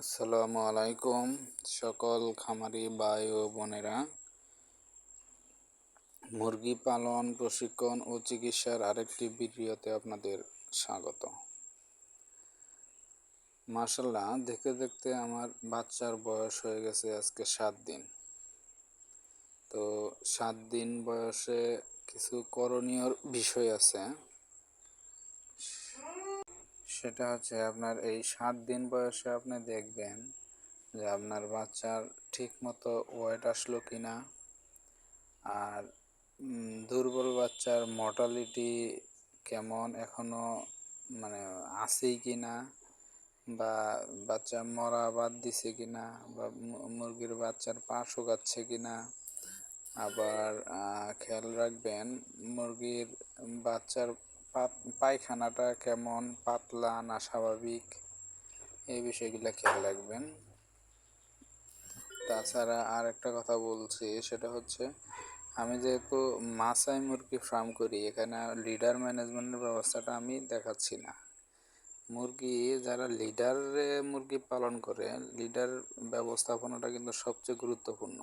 আসসালামু আলাইকুম, সকল খামারি ভাই ও বোনেরা। মুরগি পালন, প্রশিক্ষণ ও চিকিৎসার আরেকটি ভিডিওতে আপনাদের স্বাগত। মার্শাল্লাহ দেখতে দেখতে আমার বাচ্চার বয়স হয়ে গেছে আজকে সাত দিন। তো সাত দিন বয়সে কিছু করণীয় বিষয় আছে। সেটা হচ্ছে আপনার এই সাত দিন বয়সে আপনি দেখবেন যে আপনার বাচ্চার ঠিক মতো ওয়েট আসলো কি না আর দুর্বল বাচ্চার মর্টালিটি কেমন এখনও মানে আছেই কি না বা বাচ্চা মরা বাদ দিছে কি না বা মুরগির বাচ্চার পা শুকাচ্ছে কি না আবার খেয়াল রাখবেন মুরগির বাচ্চার পায়খানাটা কেমন, পাতলা না স্বাভাবিক, এই বিষয়গুলো খেয়াল রাখবেন। তাছাড়া আর একটা কথা বলছি, সেটা হচ্ছে আমি যেহেতু মাসাই মুরগি ফার্ম করি, এখানে লিডার ম্যানেজমেন্টের ব্যবস্থাটা আমি দেখাচ্ছি না। মুরগি যারা লিডারে মুরগি পালন করে লিডার ব্যবস্থাপনাটা কিন্তু সবচেয়ে গুরুত্বপূর্ণ।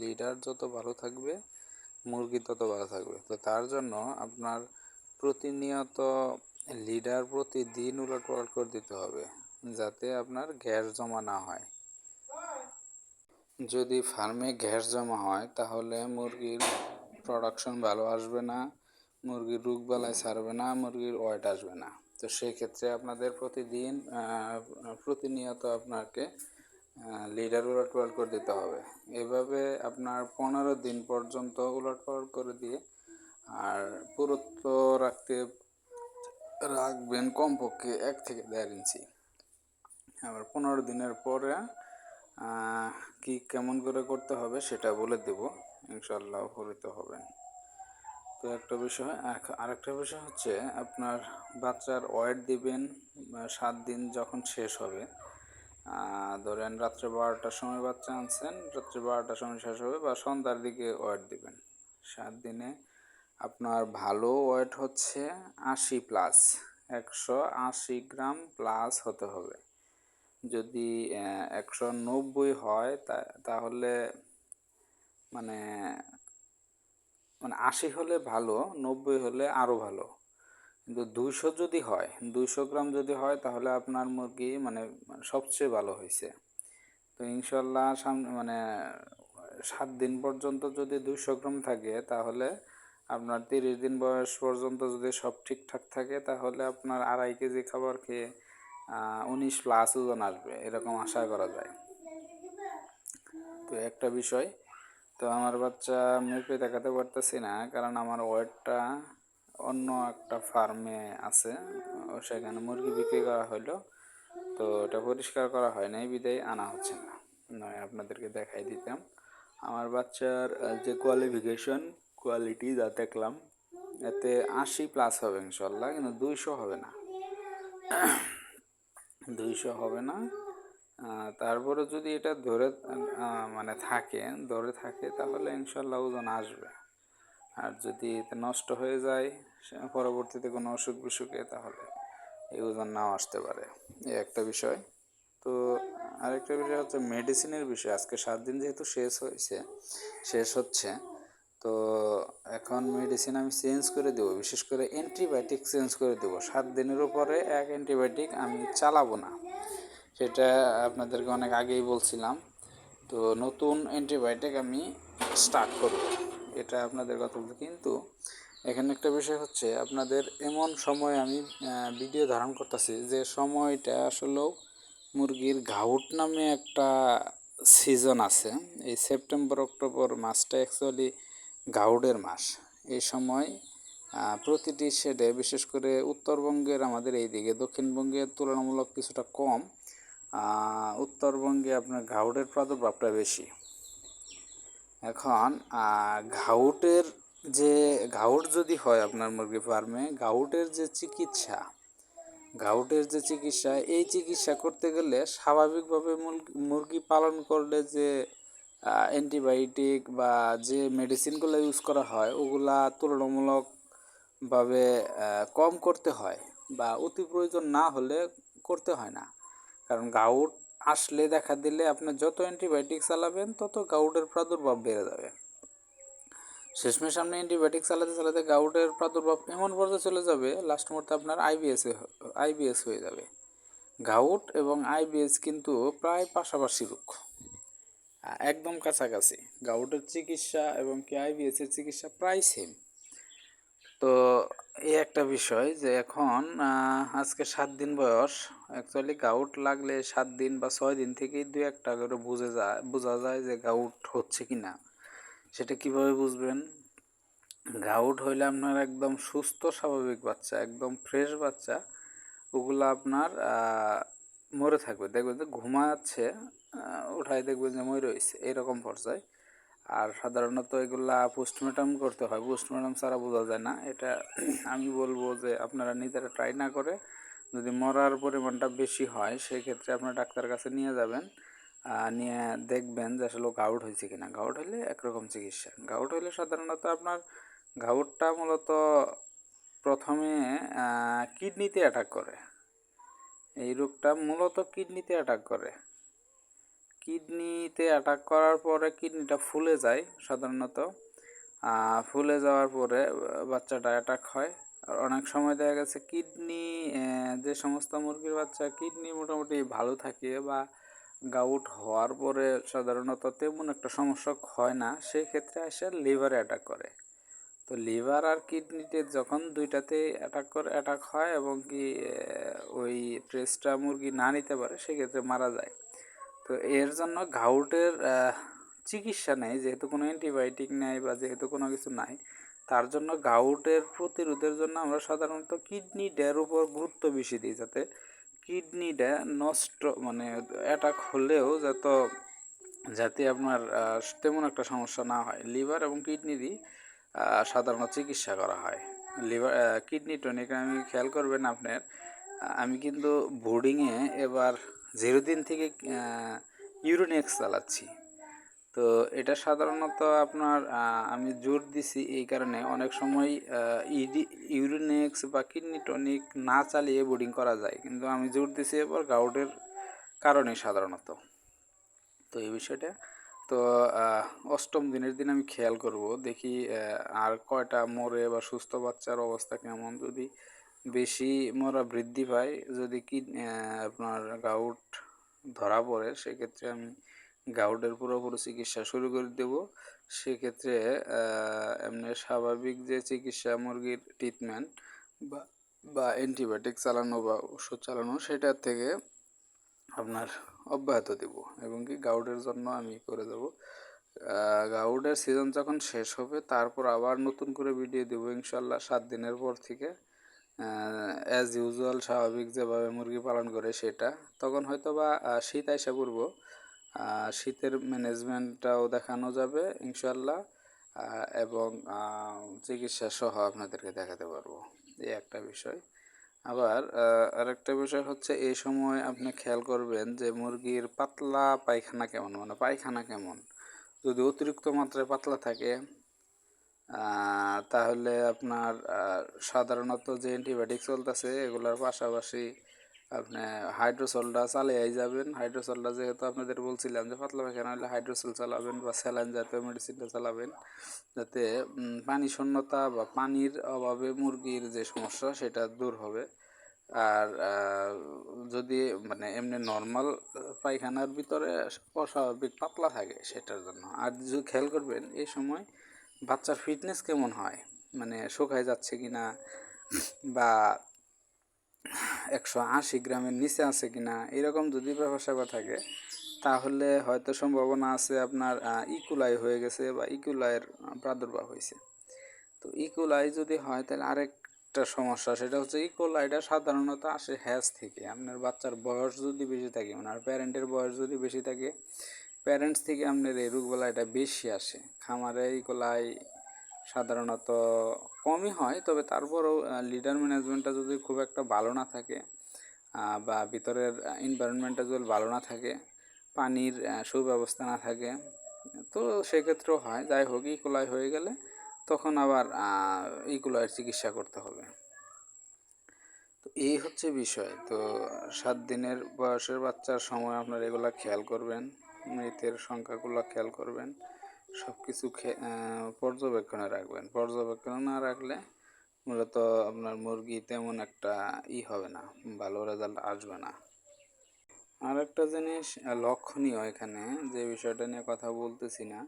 লিডার যত ভালো থাকবে, মুরগি তত ভালো থাকবে। তো তার জন্য আপনার প্রতিনিয়ত লিডার প্রতিদিন উলট পালট করে দিতে হবে, যাতে আপনার গ্যাস জমা না হয়। যদি ফার্মে গ্যাস জমা হয়, তাহলে মুরগির প্রোডাকশন ভালো আসবে না, মুরগির রোগ বালায় ছাড়বে না, মুরগির ওয়েট আসবে না। তো সেই ক্ষেত্রে আপনাদের প্রতিদিন প্রতিনিয়ত আপনাকে লিডার উলট পালট করে দিতে হবে। এভাবে আপনার পনেরো দিন পর্যন্ত উলট পালট করে দিয়ে আর পুরুত্ব রাখতে রাখবেন কমপক্ষে এক থেকে দেড় ইঞ্চি। আবার পনেরো দিনের পরে কি কেমন করে করতে হবে সেটা বলে দেব। ইনশাল্লাহ উপকৃত হবেন। তো একটা বিষয় আরেকটা বিষয় হচ্ছে আপনার বাচ্চার ওয়েট দিবেন সাত দিন যখন শেষ হবে ধরেন রাত্রে বারোটার সময় বাচ্চা আনছেন, রাত্রে বারোটার সময় শেষ হবে, বা সন্ধ্যার দিকে ওয়েট দিবেন। সাত দিনে আপনার ভালো ওয়েট হচ্ছে আশি প্লাস, একশো আশি গ্রাম প্লাস হতে হবে। যদি একশো নব্বই হয় তাহলে মানে মানে আশি হলে ভালো, নব্বই হলে আরও ভালো। কিন্তু দুইশো যদি হয়, দুইশো গ্রাম যদি হয় তাহলে আপনার মুরগি মানে সবচেয়ে ভালো হয়েছে তো ইনশাল্লাহ সামনে মানে সাত দিন পর্যন্ত যদি দুইশো গ্রাম থাকে তাহলে আপনার তিরিশ দিন বয়স পর্যন্ত যদি সব ঠিকঠাক থাকে, তাহলে আপনার আড়াই কেজি খাবার খেয়ে উনিশ প্লাস ওজন আসবে, এরকম আশা করা যায়। তো একটা বিষয়, তো আমার বাচ্চা মুখে দেখাতে পারতেছি না, কারণ আমার ওয়েটটা অন্য একটা ফার্মে আছে সেখানে মুরগি বিক্রি করা হলো তো ওটা পরিষ্কার করা হয় নাই, বিদায় আনা হচ্ছে না। নয়, আপনাদেরকে দেখাই দিতাম। আমার বাচ্চার যে কোয়ালিফিকেশন কোয়ালিটি যা দেখলাম, এতে আশি প্লাস হবে ইনশাল্লাহ, কিন্তু দুইশো হবে না। দুইশো হবে না। তারপরে যদি এটা ধরে মানে থাকে, ধরে থাকে, তাহলে ইনশাল্লাহ ওজন আসবে। আর যদি নষ্ট হয়ে যায় পরবর্তীতে কোনো অসুখ বিসুখে, তাহলে এই ওজন নাও আসতে পারে। এই একটা বিষয়। তো আরেকটা বিষয় হচ্ছে মেডিসিনের বিষয়। আজকে সাত দিন যেহেতু শেষ হয়েছে, শেষ হচ্ছে তো এখন মেডিসিন আমি চেঞ্জ করে দেবো, বিশেষ করে অ্যান্টিবায়োটিক চেঞ্জ করে দেবো। সাত দিনের উপরে এক অ্যান্টিবায়োটিক আমি চালাবো না। সেটা আপনাদেরকে অনেক আগেই বলছিলাম। তো নতুন অ্যান্টিবায়োটিক আমি স্টার্ট করব। এটা আপনাদের কথা কিন্তু এখানে একটা বিষয় হচ্ছে, আপনাদের এমন সময় আমি ভিডিও ধারণ করতেছি যে সময়টা আসলেও মুরগির ঘাউট নামে একটা সিজন আছে। এই সেপ্টেম্বর অক্টোবর মাসটা অ্যাকচুয়ালি গাউডের মাস। এই সময় প্রতিটি শেডে, বিশেষ করে উত্তরবঙ্গের আমাদের এই দিকে দক্ষিণবঙ্গের তুলনামূলক কিছুটা কম উত্তরবঙ্গে আপনার ঘাউটের প্রাদুর্ভাবটা বেশি। এখন ঘাউটের যে ঘাউট যদি হয় আপনার মুরগি ফার্মে ঘাউটের যে চিকিৎসা ঘাউটের যে চিকিৎসা, এই চিকিৎসা করতে গেলে স্বাভাবিকভাবে মুরগি পালন করলে যে অ্যান্টিবায়োটিক বা যে মেডিসিনগুলো ইউজ করা হয় ওগুলা তুলনামূলকভাবে কম করতে হয় বা অতি প্রয়োজন না হলে করতে হয় না। কারণ গাউট আসলে দেখা দিলে আপনি যত অ্যান্টিবায়োটিক চালাবেন তত গাউটের প্রাদুর্ভাব বেড়ে যাবে। শেষমেশ আপনি অ্যান্টিবায়োটিক চালাতে চালাতে গাউটের প্রাদুর্ভাব এমন পর্যায়ে চলে যাবে লাস্ট মুহূর্তে আপনার আইবিএস আইবিএস হয়ে যাবে। গাউট এবং আইবিএস কিন্তু প্রায় পাশাপাশি আহ, একদম কাছাকাছি। গাউটের চিকিৎসা এবং কি আইবিএস এর চিকিৎসা প্রায় সেম তো এই একটা বিষয় যে এখন আজকে সাত দিন বয়স। অ্যাকচুয়ালি গাউট লাগলে সাত দিন বা ছয় দিন থেকেই দু একটা করে বুঝে যায় বোঝা যায় যে গাউট হচ্ছে কি না সেটা কীভাবে বুঝবেন? গাউট হইলে আপনার একদম সুস্থ, স্বাভাবিক বাচ্চা, একদম ফ্রেশ বাচ্চা। ওগুলো আপনার মরে থাকবে। দেখবেন যে ঘুমাচ্ছে উঠায় দেখবেন যে মই রয়েছে, এরকম পর্যায়ে। আর সাধারণত এগুলা পোস্টমর্টম করতে হয়। পোস্টমর্টম ছাড়া বোঝা যায় না। এটা আমি বলব যে আপনারা নিজেরা ট্রাই না করে যদি মরার পরিমাণটা বেশি হয়, সেক্ষেত্রে আপনার ডাক্তার কাছে নিয়ে যাবেন। নিয়ে দেখবেন যে আসলে গাউট হয়েছে কিনা। গাউট হলে একরকম চিকিৎসা। গাউট হলে সাধারণত আপনার গাউটটা মূলত প্রথমে কিডনিতে অ্যাটাক করে। এই রোগটা মূলত কিডনিতে অ্যাটাক করে। কিডনিতে অ্যাটাক করার পরে কিডনিটা ফুলে যায় সাধারণত। ফুলে যাওয়ার পরে বাচ্চাটা অ্যাটাক হয়। আর অনেক সময় দেখা গেছে কিডনি যে সমস্ত মুরগির বাচ্চা, কিডনি মোটামুটি ভালো থাকে বা গাউট হওয়ার পরে সাধারণত তেমন একটা সমস্যা হয় না। সেই ক্ষেত্রে এসে লিভারে অ্যাটাক করে। তো লিভার আর কিডনিতে যখন দুইটাতে অ্যাটাক করে অ্যাটাক হয় এবং কি ওই প্রেসটা মুরগি না নিতে পারে, সেক্ষেত্রে মারা যায়। তো এর জন্য ঘাউটের চিকিৎসা নেই, যেহেতু কোনো অ্যান্টিবায়োটিক নেই বা যেহেতু কোনো কিছু নাই, তার জন্য গাউটের প্রতিরোধের জন্য আমরা সাধারণত কিডনি ডের উপর গুরুত্ব বেশি দিই যাতে কিডনিটা নষ্ট মানে অ্যাটাক হলেও যত, যাতে আপনার তেমন একটা সমস্যা না হয়। লিভার এবং কিডনিরই সাধারণত চিকিৎসা করা হয়। লিভার কিডনি টনিক, আমি খেয়াল করবেন আপনার আমি কিন্তু বোর্ডিংয়ে এবার জিরো দিন থেকে ইউরোনেক্স চালাচ্ছি। তো এটা সাধারণত আপনার আমি জোর দিছি এই কারণে অনেক সময় ইডি, ইউরিনেক্স বা কিডনি টনিক না চালিয়ে বোর্ডিং করা যায়। কিন্তু আমি জোর দিছি এবার গাউটের কারণে সাধারণত। তো এই বিষয়টা, তো অষ্টম দিনের দিন আমি খেয়াল করব, দেখি আর কয়টা মরে বা সুস্থ বাচ্চার অবস্থা কেমন যদি বেশি মরা বৃদ্ধি পায়, যদি কি আপনার গাউট ধরা পড়ে, সেক্ষেত্রে আমি গাউটের পুরোপুরি চিকিৎসা শুরু করে দেব। সেক্ষেত্রে এমনি স্বাভাবিক যে চিকিৎসা মুরগির ট্রিটমেন্ট বা বা অ্যান্টিবায়োটিক চালানো বা ওষুধ চালানো, সেটার থেকে আপনার অব্যাহত দেব এবং কি গাউডের জন্য আমি করে দেব। গাউডের সিজন যখন শেষ হবে, তারপর আবার নতুন করে ভিডিও দেবো, ইনশাল্লাহ সাত দিনের পর থেকে। অ্যাজ ইউজুয়াল স্বাভাবিক যেভাবে মুরগি পালন করে সেটা। তখন হয়তো বা শীত আইসা পড়ব। শীতের ম্যানেজমেন্টটাও দেখানো যাবে ইনশাল্লাহ এবং চিকিৎসা সহ আপনাদেরকে দেখাতে পারব। এই একটা বিষয়। আবার আরেকটা বিষয় হচ্ছে, এই সময় আপনি খেয়াল করবেন যে মুরগির পাতলা পায়খানা কেমন? মানে পায়খানা কেমন? যদি অতিরিক্ত মাত্রায় পাতলা থাকে তাহলে আপনার সাধারণত যে অ্যান্টিবায়োটিক চলতেছে, এগুলোর পাশাপাশি আপনি হাইড্রোসলটা চালিয়েই যাবেন। হাইড্রোসলটা যেহেতু আপনাদের বলছিলাম যে পাতলা পায়খানা হলে হাইড্রোসল চালাবেন বা স্যালাইন জাতীয় মেডিসিনটা চালাবেন, যাতে পানি শূন্যতা বা পানির অভাবে মুরগির যে সমস্যা সেটা দূর হবে। আর যদি মানে এমনি নর্মাল পায়খানার ভিতরে অস্বাভাবিক পাতলা থাকে সেটার জন্য। আর যদি খেয়াল করবেন, এই সময় বাচ্চার ফিটনেস কেমন হয়? মানে শুকায় যাচ্ছে কি না বা একশো আশি গ্রামের নিচে আছে কি না এরকম যদি স্যাপার থাকে, তাহলে হয়তো সম্ভাবনা আছে আপনার ইকুলাই হয়ে গেছে বা ইকুলাইয়ের প্রাদুর্ভাব হয়েছে। তো ইকুলাই যদি হয়, তাহলে আরেকটা সমস্যা, সেটা হচ্ছে ইকুলাইটা সাধারণত আসে হ্যাজ থেকে। আপনার বাচ্চার বয়স যদি বেশি থাকে আর প্যারেন্টের বয়স যদি বেশি থাকে প্যারেন্টস থেকে আপনার এই রোগবেলা এটা বেশি আসে। খামারে ইকোলাই সাধারণত কমই হয়, তবে তারপরেও লিডার ম্যানেজমেন্টটা যদি খুব একটা ভালো না থাকে বা ভিতরের এনভায়রনমেন্টটা যদি ভালো না থাকে, পানির সুব্যবস্থা না থাকে, তো সেক্ষেত্রেও হয়। যাই হোক ইকোলাই হয়ে গেলে তখন আবার ইকুলাইয়ের চিকিৎসা করতে হবে। তো এই হচ্ছে বিষয়। তো সাত দিনের বয়সের বাচ্চার সময় আপনার এগুলা খেয়াল করবেন। মৃতের সংখ্যাগুলো খেয়াল করবেন। সব কিছু পর্যবেক্ষণে রাখবেন। পর্যবেক্ষণে না রাখলে মূলত আপনার মুরগি তেমন একটা ই হবে না, ভালো রেজাল্ট আসবে না। আর একটা জিনিস লক্ষণীয় এখানে, যে বিষয়টা নিয়ে কথা বলতেছি না,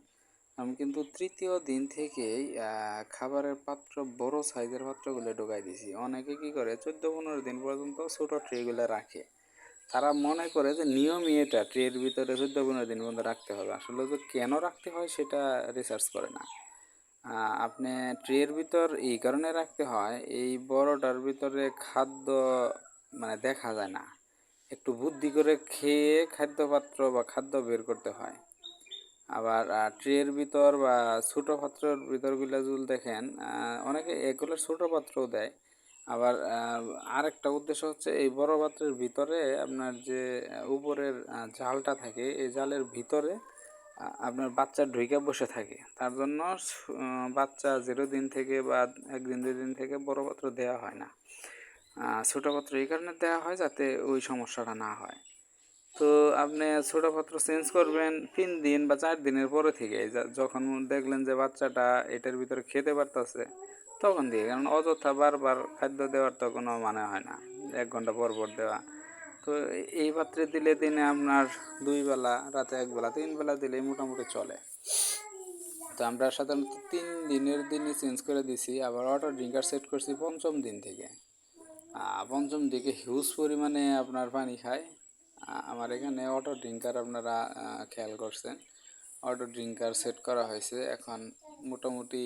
আমি কিন্তু তৃতীয় দিন থেকেই খাবারের পাত্র, বড় সাইজের পাত্রগুলো ঢোকাই দিছি। অনেকে কি করে, চোদ্দ পনেরো দিন পর্যন্ত ছোটো ট্রেগুলো রাখে। তারা মনে করে যে নিয়মই এটা ট্রের ভিতরে চোদ্দ পনেরো দিন পর্যন্ত রাখতে হবে। আসলে যে কেন রাখতে হয় সেটা রিসার্চ করে না। আপনি ট্রের ভিতর এই কারণে রাখতে হয়, এই বড়টার ভিতরে খাদ্য মানে দেখা যায় না। একটু বুদ্ধি করে খেয়ে খাদ্যপাত্র বা খাদ্য বের করতে হয়। আবার ট্রের ভিতর বা ছোটো পাত্রের ভিতরগুলো যদি দেখেন অনেকে এগুলো ছোটো পাত্রও দেয়। আবার আরেকটা উদ্দেশ্য হচ্ছে এই বড় পাত্রের ভিতরে আপনার যে উপরের জালটা থাকে, এই জালের ভিতরে আপনার বাচ্চা ঢুকে বসে থাকে। তার জন্য বাচ্চা জিরো দিন থেকে বা একদিন, দুই দিন থেকে বড় পাত্র দেওয়া হয় না। ছোটো পাত্র এই কারণে দেওয়া হয় যাতে ওই সমস্যাটা না হয়। তো আপনি ছোটো পাত্র চেঞ্জ করবেন তিন দিন বা চার দিনের পরে থেকে যখন দেখলেন যে বাচ্চাটা এটার ভিতরে খেতে পারতেছে তখন দিয়ে, কারণ অযথা বারবার খাদ্য দেওয়ার তো কোনো মানে হয় না, এক ঘণ্টা পর পর দেওয়া। তো এই পাত্রে দিলে দিনে আপনার দুই বেলা, রাতে এক বেলা, তিন বেলা দিলেই মোটামুটি চলে। তো আমরা সাধারণত তিন দিনের দিনই চেঞ্জ করে দিছি, আবার অটো ড্রিঙ্কার সেট করছি পঞ্চম দিন থেকে। পঞ্চম দিকে হিউজ পরিমাণে আপনার পানি খায় আমার এখানে অটো ড্রিঙ্কার আপনারা খেয়াল করছেন। অটো ড্রিঙ্কার সেট করা হয়েছে, এখন মোটামুটি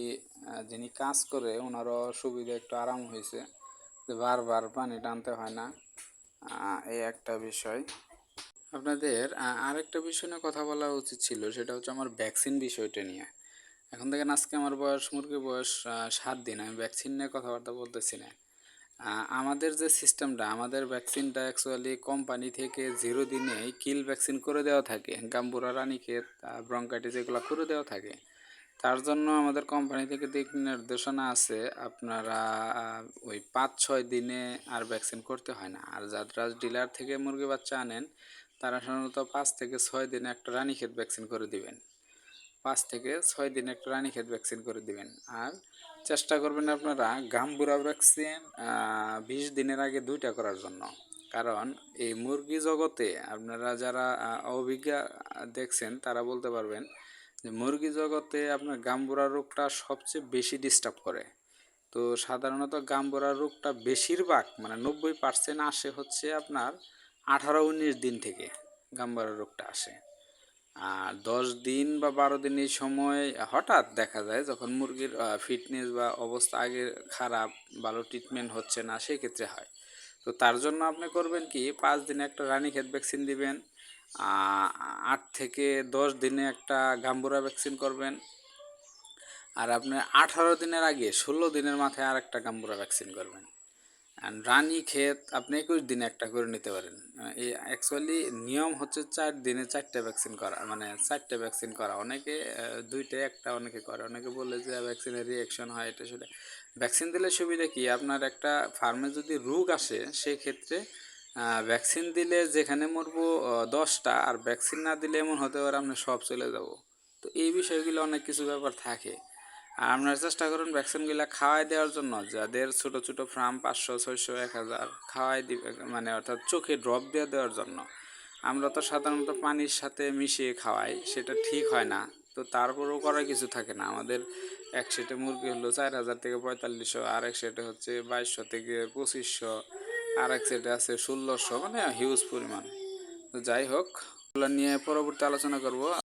যিনি কাজ করে, ওনারও সুবিধা একটু আরাম হয়েছে যে বারবার পানি টানতে হয় না। এই একটা বিষয়। আপনাদের আরেকটা বিষয় নিয়ে কথা বলা উচিত ছিল, সেটা হচ্ছে আমার ভ্যাকসিন বিষয়টা নিয়ে। এখন দেখেন আজকে আমার বয়স, মুরগির বয়স সাত দিন, আমি ভ্যাকসিন নিয়ে কথাবার্তা বলতেছি না। আমাদের যে সিস্টেমটা আমাদের ভ্যাকসিনটা অ্যাকচুয়ালি কোম্পানি থেকে জিরো দিনেই কিল ভ্যাকসিন করে দেওয়া থাকে। গাম্বুরা রানীক্ষেত ব্রঙ্কাইটিস এগুলো করে দেওয়া থাকে। তার জন্য আমাদের কোম্পানি থেকে দিক নির্দেশনা আছে, আপনারা ওই পাঁচ ছয় দিনে আর ভ্যাকসিন করতে হয় না। আর যারা ডিলার থেকে মুরগি বাচ্চা আনেন, তারা সাধারণত পাঁচ থেকে ছয় দিনে একটা রানীক্ষেত ভ্যাকসিন করে দিবেন। পাঁচ থেকে ছয় দিনে একটা রানীক্ষেত ভ্যাকসিন করে দিবেন। আর চেষ্টা করবেন আপনারা গাম্বুরা ভ্যাকসিন বিশ দিনের আগে দুইটা করার জন্য। কারণ এই মুরগি জগতে আপনারা যারা অভিজ্ঞ দেখছেন, তারা বলতে পারবেন যে মুরগি জগতে আপনার গাম্বুরা রোগটা সবচেয়ে বেশি ডিস্টার্ব করে। তো সাধারণত গাম্বুরা রোগটা বেশিরভাগ মানে নব্বই পার্সেন্ট আসে হচ্ছে আপনার আঠারো উনিশ দিন থেকে গাম্বুরা রোগটা আসে। আর দশ দিন বা বারো দিন এই সময় হঠাৎ দেখা যায় যখন মুরগির ফিটনেস বা অবস্থা আগে খারাপ, ভালো ট্রিটমেন্ট হচ্ছে না, সেক্ষেত্রে হয়। তো তার জন্য আপনি করবেন কি, পাঁচ দিনে একটা রানীক্ষেত ভ্যাকসিন দিবেন আট থেকে দশ দিনে একটা গাম্বুরা ভ্যাকসিন করবেন। আর আপনি আঠারো দিনের আগে ষোলো দিনের মাথায় আর একটা গাম্বুরা ভ্যাকসিন করবেন। আর রানী ক্ষেত, আপনি একুশ দিনে একটা করে নিতে পারেন। এই অ্যাকচুয়ালি নিয়ম হচ্ছে চার দিনে চারটে ভ্যাকসিন করা মানে চারটে ভ্যাকসিন করা। অনেকে দুইটা, একটা অনেকে করে। অনেকে বলে যে ভ্যাকসিনের রিয়াকশন হয়, এটা সেটা। ভ্যাকসিন দিলে সুবিধা কি? আপনার একটা ফার্মে যদি রোগ আসে সেই ক্ষেত্রে ভ্যাকসিন দিলে যেখানে মরবো দশটা, আর ভ্যাকসিন না দিলে এমন হতে পারে আপনি সব চলে যাব। তো এই বিষয়গুলো অনেক কিছু ব্যাপার থাকে। আর আপনারা চেষ্টা করুন ভ্যাকসিনগুলো খাওয়াই দেওয়ার জন্য। যাদের ছোট ছোট ফার্ম পাঁচশো, ছয়শো, এক হাজার খাওয়াই দিবে মানে অর্থাৎ চোখে ড্রপ দিয়ে দেওয়ার জন্য। আমরা তো সাধারণত পানির সাথে মিশিয়ে খাওয়াই, সেটা ঠিক হয় না। তো তারপরেও করার কিছু থাকে না। আমাদের এক সেটে মুরগি হলো চার হাজার থেকে পঁয়তাল্লিশশো, আর এক সেটে হচ্ছে বাইশশো থেকে পঁচিশশো। আর এক সেটে আছে ষোলোশো মানে হিউজ পরিমাণ। তো যাই হোক, এগুলো নিয়ে পরবর্তী আলোচনা করব।